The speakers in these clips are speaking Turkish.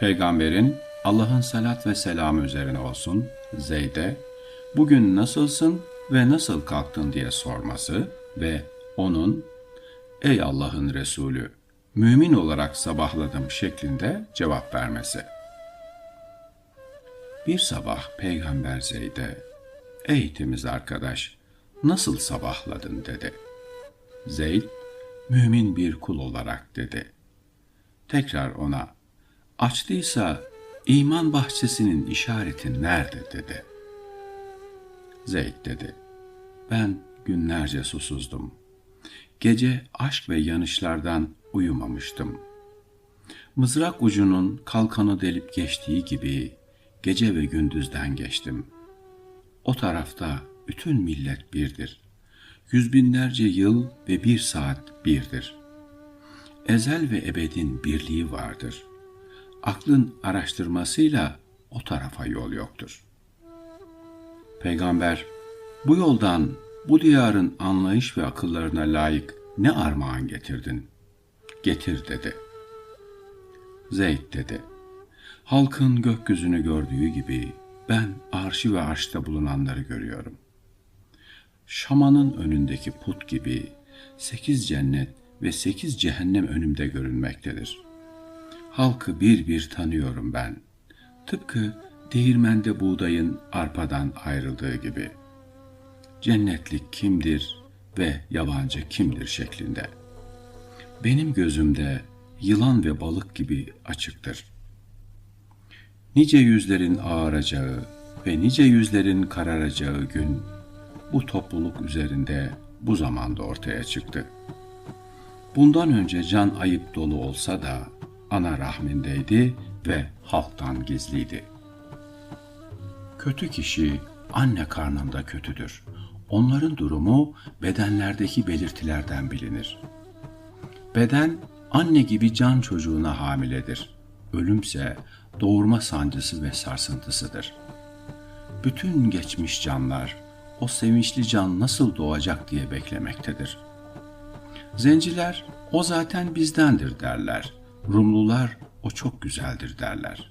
Peygamberin Allah'ın salat ve selamı üzerine olsun Zeyd'e bugün nasılsın ve nasıl kalktın diye sorması ve onun ey Allah'ın Resulü mümin olarak sabahladım şeklinde cevap vermesi. Bir sabah Peygamber Zeyd'e ey temiz arkadaş nasıl sabahladın dedi. Zeyd mümin bir kul olarak dedi. Tekrar ona açtıysa iman bahçesinin işareti nerede dedi. Zeyd dedi. Ben günlerce susuzdum. Gece aşk ve yanışlardan uyumamıştım. Mızrak ucunun kalkanı delip geçtiği gibi gece ve gündüzden geçtim. O tarafta bütün millet birdir. Yüz binlerce yıl ve bir saat birdir. Ezel ve ebedin birliği vardır. Aklın araştırmasıyla o tarafa yol yoktur. Peygamber, bu yoldan bu diyarın anlayış ve akıllarına layık ne armağan getirdin? Getir dedi. Zeyd dedi. Halkın gökyüzünü gördüğü gibi ben arşi ve arşta bulunanları görüyorum. Şamanın önündeki put gibi sekiz cennet ve sekiz cehennem önümde görünmektedir. Halkı bir bir tanıyorum ben. Tıpkı değirmende buğdayın arpadan ayrıldığı gibi. Cennetlik kimdir ve yabancı kimdir şeklinde. Benim gözümde yılan ve balık gibi açıktır. Nice yüzlerin ağaracağı ve nice yüzlerin kararacağı gün bu topluluk üzerinde bu zamanda ortaya çıktı. Bundan önce can ayıp dolu olsa da ana rahmindeydi ve halktan gizliydi. Kötü kişi anne karnında kötüdür. Onların durumu bedenlerdeki belirtilerden bilinir. Beden anne gibi can çocuğuna hamiledir. Ölümse doğurma sancısı ve sarsıntısıdır. Bütün geçmiş canlar o sevinçli can nasıl doğacak diye beklemektedir. Zenciler o zaten bizdendir derler. Rumlular o çok güzeldir derler.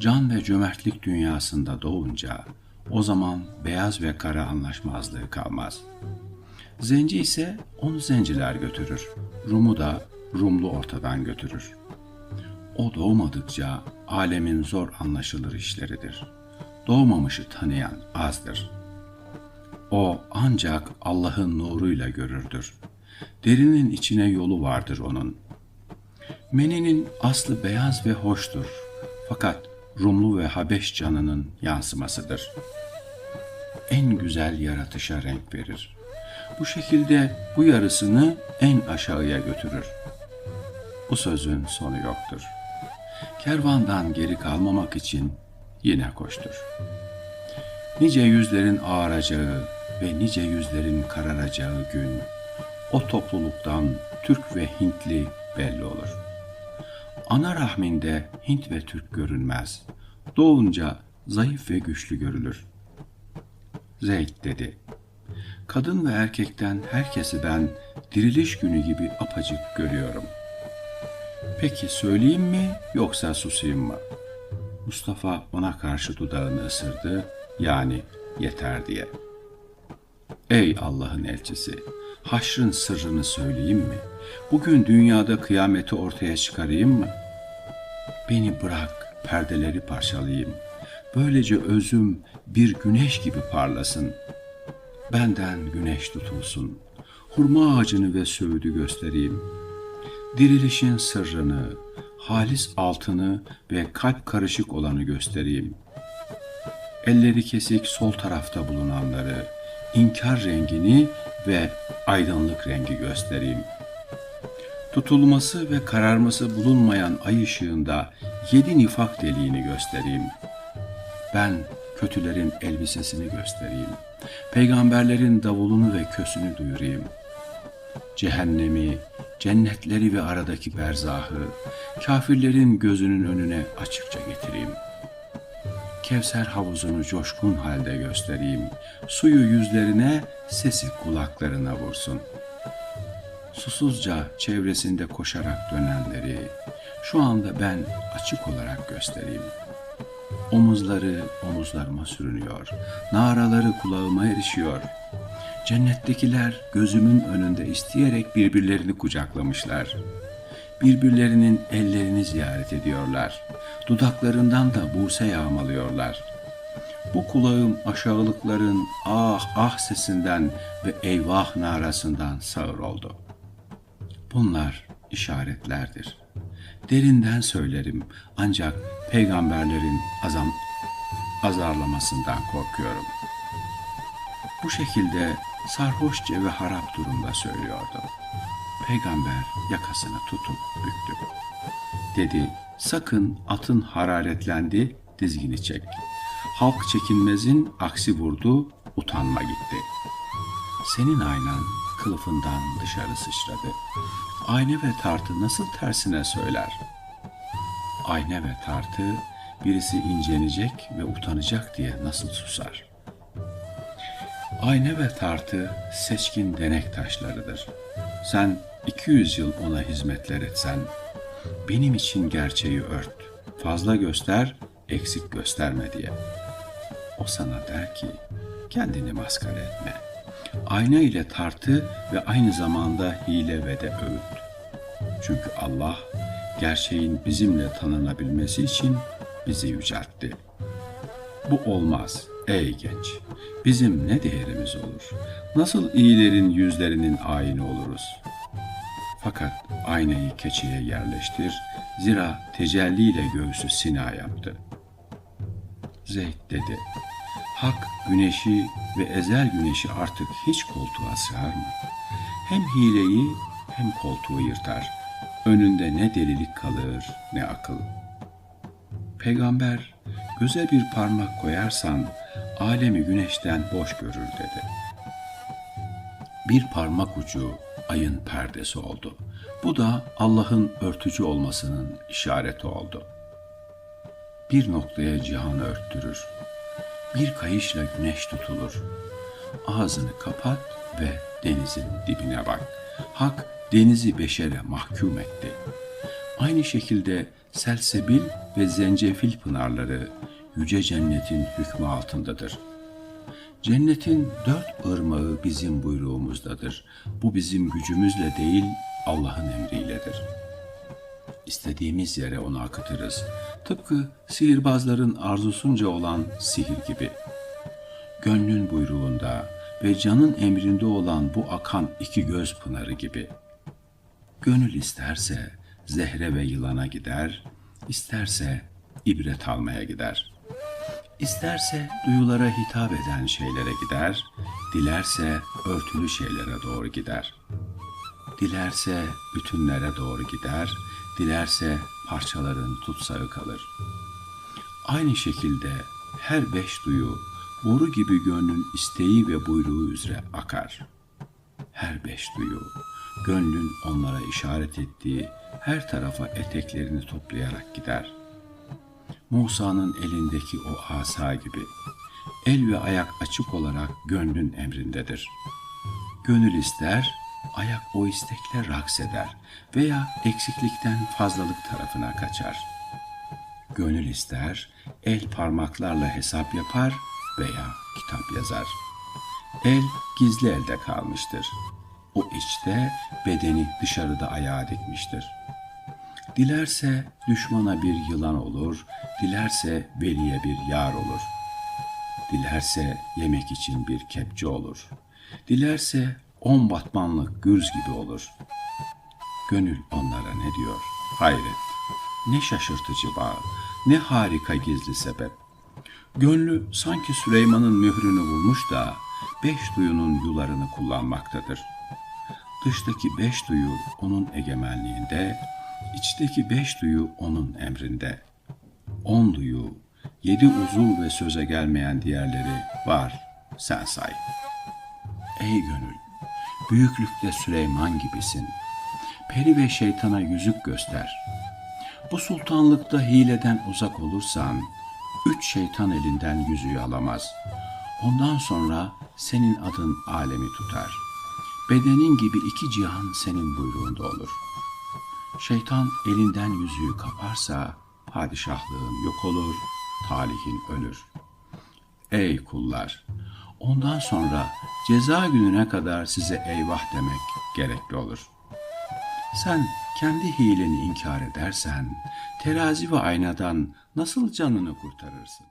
Can ve cömertlik dünyasında doğunca o zaman beyaz ve kara anlaşmazlığı kalmaz. Zenci ise onu zenciler götürür. Rum'u da Rumlu ortadan götürür. O doğmadıkça alemin zor anlaşılır işleridir. Doğmamışı tanıyan azdır. O ancak Allah'ın nuruyla görürdür. Derinin içine yolu vardır onun. Meninin aslı beyaz ve hoştur. Fakat Rumlu ve Habeş canının yansımasıdır. En güzel yaratışa renk verir. Bu şekilde bu yarısını en aşağıya götürür. Bu sözün sonu yoktur. Kervandan geri kalmamak için yine koştur. Nice yüzlerin ağaracağı ve nice yüzlerin kararacağı gün o topluluktan Türk ve Hintli belli olur. Ana rahminde Hint ve Türk görünmez. Doğunca zayıf ve güçlü görülür. Zeyd dedi. Kadın ve erkekten herkesi ben diriliş günü gibi apacık görüyorum. Peki söyleyeyim mi yoksa susayım mı? Mustafa ona karşı dudağını ısırdı yani yeter diye. Ey Allah'ın elçisi, haşrın sırrını söyleyeyim mi? Bugün dünyada kıyameti ortaya çıkarayım mı? Beni bırak, perdeleri parçalayayım. Böylece özüm bir güneş gibi parlasın. Benden güneş tutulsun. Hurma ağacını ve söğüdü göstereyim. Dirilişin sırrını, halis altını ve kalp karışık olanı göstereyim. Elleri kesik sol tarafta bulunanları, inkar rengini ve aydınlık rengi göstereyim. Tutulması ve kararması bulunmayan ay ışığında yedi nifak deliğini göstereyim. Ben kötülerin elbisesini göstereyim. Peygamberlerin davulunu ve kösünü duyurayım. Cehennemi, cennetleri ve aradaki berzahı, kafirlerin gözünün önüne açıkça getireyim. Kevser havuzunu coşkun halde göstereyim. Suyu yüzlerine, sesi kulaklarına vursun. Susuzca çevresinde koşarak dönenleri, Şu anda ben açık olarak göstereyim. Omuzları omuzlarıma sürünüyor. Naraları kulağıma erişiyor. Cennettekiler gözümün önünde isteyerek birbirlerini kucaklamışlar. Birbirlerinin ellerini ziyaret ediyorlar. Dudaklarından da buse yağmalıyorlar. Bu kulağım aşağılıkların ah ah sesinden ve eyvah narasından sağır oldu. Bunlar işaretlerdir. Derinden söylerim ancak peygamberlerin azam, azarlamasından korkuyorum. Bu şekilde sarhoşça ve harap durumda söylüyordu. Peygamber yakasını tutup büktü. Dedi, sakın atın hararetlendi, dizgini çek. Halk çekinmezin aksi vurdu, utanma gitti. Senin aynan kılıfından dışarı sıçradı. Ayna ve tartı nasıl tersine söyler? Ayna ve tartı birisi incenecek ve utanacak diye nasıl susar? Ayna ve tartı seçkin denek taşlarıdır. Sen 200 yıl ona hizmetler etsen, benim için gerçeği ört, fazla göster, eksik gösterme diye. O sana der ki, kendini maskara etme. Ayna ile tartı ve aynı zamanda hile ve de öğüt. Çünkü Allah gerçeğin bizimle tanınabilmesi için bizi yüceltti. Bu olmaz ey genç. Bizim ne değerimiz olur? Nasıl iyilerin yüzlerinin ayini oluruz? Fakat aynayı keçiye yerleştir, zira tecelliyle göğsü sina yaptı. Zeyd dedi, Hak güneşi ve ezel güneşi artık hiç koltuğa sığar mı? Hem hileyi hem koltuğu yırtar. Önünde ne delilik kalır ne akıl. Peygamber göze bir parmak koyarsan alemi güneşten boş görür dedi. Bir parmak ucu ayın perdesi oldu. Bu da Allah'ın örtücü olmasının işareti oldu. Bir noktaya cihanı örttürür. Bir kayışla güneş tutulur. Ağzını kapat ve denizin dibine bak. Hak denizi beşere mahkum etti. Aynı şekilde selsebil ve zencefil pınarları yüce cennetin hükmü altındadır. Cennetin dört ırmağı bizim buyruğumuzdadır. Bu bizim gücümüzle değil, Allah'ın emriyledir. İstediğimiz yere onu akıtırız. Tıpkı sihirbazların arzusunca olan sihir gibi. Gönlün buyruğunda ve canın emrinde olan bu akan iki göz pınarı gibi. Gönül isterse zehre ve yılana gider, isterse ibret almaya gider. İsterse duyulara hitap eden şeylere gider, dilerse örtülü şeylere doğru gider. Dilerse bütünlere doğru gider, dilerse parçaların tutsağı kalır. Aynı şekilde her beş duyu boru gibi gönlün isteği ve buyruğu üzere akar. Her beş duyu gönlün onlara işaret ettiği her tarafa eteklerini toplayarak gider. Musa'nın elindeki o asa gibi el ve ayak açık olarak gönlün emrindedir. Gönül ister, ayak o istekle raks eder veya eksiklikten fazlalık tarafına kaçar. Gönül ister, el parmaklarla hesap yapar veya kitap yazar. El gizli elde kalmıştır. O içte, bedeni dışarıda ayağa dikmiştir. Dilerse düşmana bir yılan olur, dilerse veliye bir yar olur. Dilerse yemek için bir kepçe olur. Dilerse on batmanlık gürz gibi olur. Gönül onlara ne diyor? Hayret. Ne şaşırtıcı bağ, ne harika gizli sebep. Gönlü sanki Süleyman'ın mührünü bulmuş da beş duyunun yularını kullanmaktadır. Dıştaki beş duyu onun egemenliğinde, içteki beş duyu onun emrinde. On duyu, yedi uzuv ve söze gelmeyen diğerleri var, sen say. Ey gönül, büyüklükte Süleyman gibisin. Peri ve şeytana yüzük göster. Bu sultanlıkta hileden uzak olursan, üç şeytan elinden yüzüğü alamaz. Ondan sonra senin adın alemi tutar. Bedenin gibi iki cihan senin buyruğunda olur. Şeytan elinden yüzüğü kaparsa padişahlığın yok olur, talihin ölür. Ey kullar! Ondan sonra ceza gününe kadar size eyvah demek gerekli olur. Sen kendi hileni inkar edersen terazi ve aynadan nasıl canını kurtarırsın?